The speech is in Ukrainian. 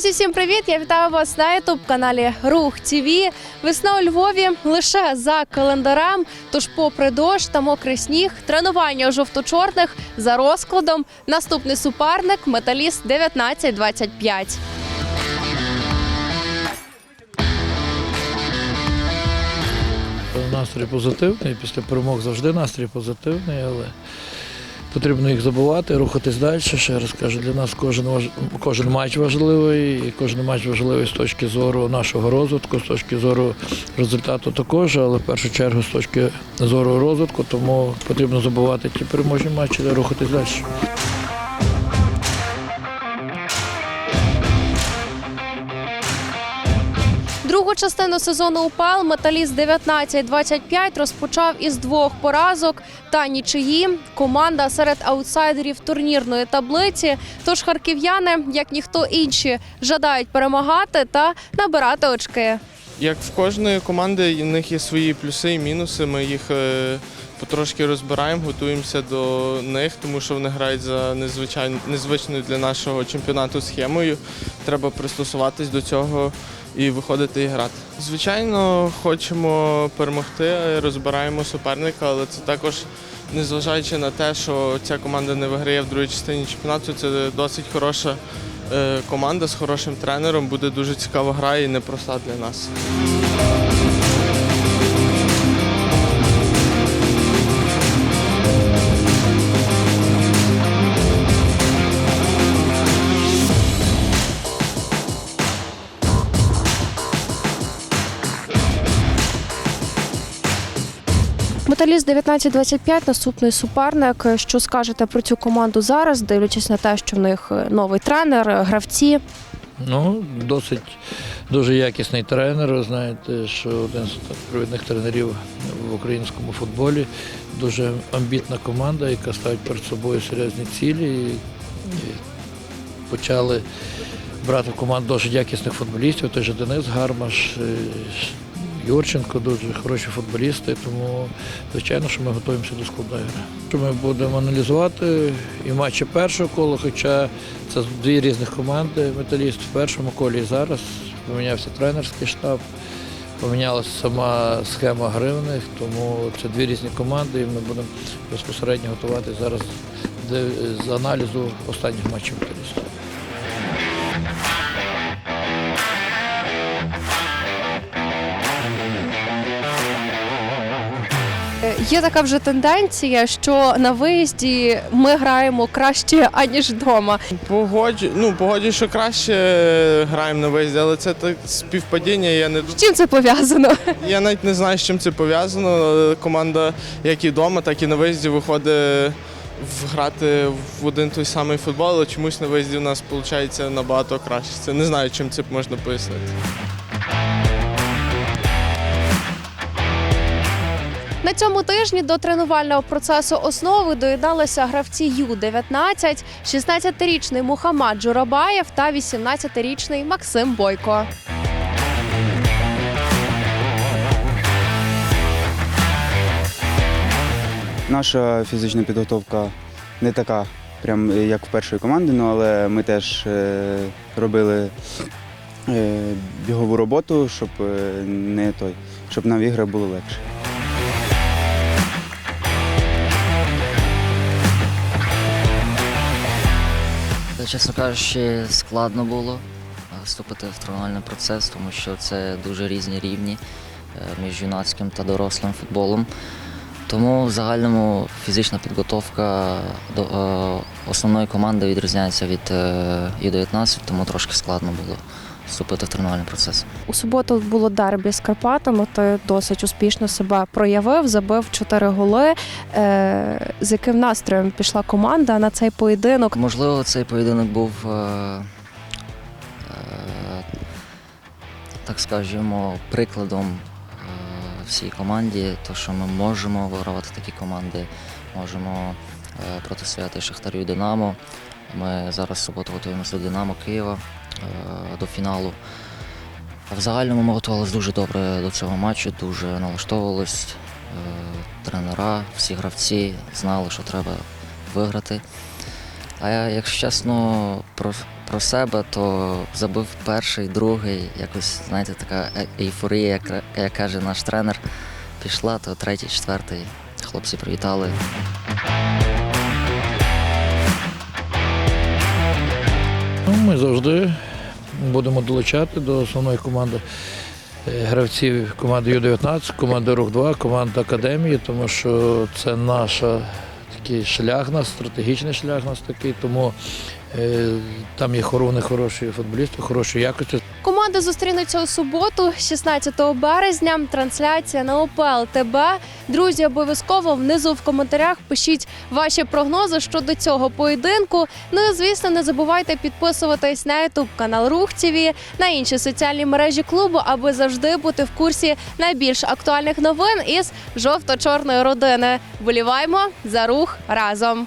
Друзі, всім привіт! Я вітаю вас на ютуб каналі Рух ТВ. Весна у Львові лише за календарем. Тож, попри дощ та мокрий сніг, тренування у жовто-чорних за розкладом. Наступний суперник металіст 1925. Настрій позитивний. Після перемог завжди настрій позитивний, але потрібно їх забувати, рухатись далі. Ще раз кажу, для нас кожен, кожен матч важливий, і кожен матч важливий з точки зору нашого розвитку, з точки зору результату також, але в першу чергу з точки зору розвитку, тому потрібно забувати ті переможні матчі рухатись далі. Другу частину сезону УПЛ металіст 19-25 розпочав із двох поразок та нічиї. Команда серед аутсайдерів турнірної таблиці. Тож харків'яни, як ніхто інші, жадають перемагати та набирати очки. Як в кожної команди, у них є свої плюси і мінуси. Ми їх е, потрошки розбираємо, готуємося до них, тому що вони грають за незвичайно незвичною для нашого чемпіонату схемою. Треба пристосуватись до цього і виходити і грати. Звичайно, хочемо перемогти, розбираємо суперника, але це також. Незважаючи на те, що ця команда не виграє в другій частині чемпіонату, це досить хороша е, команда з хорошим тренером. Буде дуже цікава гра і непроста для нас. Металіст 19-25 наступний суперник. Що скажете про цю команду зараз, дивлячись на те, що в них новий тренер, гравці. Ну, досить дуже якісний тренер. Ви знаєте, що один з провідних тренерів в українському футболі. Дуже амбітна команда, яка ставить перед собою серйозні цілі. І, почали брати в команду досить якісних футболістів. Той же Денис Гармаш, е, Юрченко дуже хороші футболісти, тому звичайно, що ми готуємося до складної гри. Ми будемо аналізувати і матчі першого кола, хоча це дві різних команди. Металіст в першому колі і зараз помінявся тренерський штаб, помінялася сама схема гри в них, тому це дві різні команди, і ми будемо безпосередньо готувати зараз з аналізу останніх матчів металістів. Є така вже тенденція, що на виїзді ми граємо краще аніж вдома. Погоджу, ну погоджу, що краще граємо на виїзді, але це так співпадіння. Я не З чим це пов'язано? я навіть не знаю, з чим це пов'язано. Команда як і вдома, так і на виїзді виходить грати в один той самий футбол, але чомусь на виїзді у нас виходить набагато краще. Це не знаю, чим це можна пояснити. На цьому тижні до тренувального процесу основи доєдналися гравці Ю-19, 16-річний Мухаммад Джурабаєв та 18-річний Максим Бойко. Наша фізична підготовка не така, прям е, як в першої команди, ну, але ми теж е, робили е, бігову роботу, щоб не той, щоб нам в іграх було легше. Чесно кажучи, складно було е, вступити в тренувальний процес, тому що це дуже різні рівні е, між юнацьким та дорослим футболом. Тому в загальному фізична підготовка до е, основної команди відрізняється від е, Ю-19, тому трошки складно було вступити в тренувальний процес. У суботу було дербі з Карпатами. Ти досить успішно себе проявив, забив 4 голи. Е, з яким настроєм пішла команда на цей поєдинок? Можливо, цей поєдинок був, е, е, так скажімо, прикладом всій команді, то що ми можемо вигравати такі команди, можемо протистояти Шахтарю і Динамо. Ми зараз в суботу готуємося до Динамо Києва до фіналу. В загальному ми готувалися дуже добре до цього матчу, дуже налаштовувались. Е, Тренера, всі гравці знали, що треба виграти. А я, якщо чесно, про, про себе, то забив перший, другий, якось, знаєте, така е- ейфорія, як, як каже наш тренер, пішла, то третій, четвертий. Хлопці привітали. Ну, ми завжди будемо долучати до основної команди е, гравців команди Ю-19, команди Рух-2, команди Академії, тому що це наш такий шлях, нас, стратегічний шлях нас такий, тому е, там є хоровні хороші футболісти, хороші якості. Команди зустрінуться у суботу, 16 березня. Трансляція на ОПЛ ТБ. Друзі, обов'язково внизу в коментарях пишіть ваші прогнози щодо цього поєдинку. Ну і звісно, не забувайте підписуватись на YouTube канал Рух ТВ, на інші соціальні мережі клубу, аби завжди бути в курсі найбільш актуальних новин із жовто-чорної родини. Боліваємо за рух разом.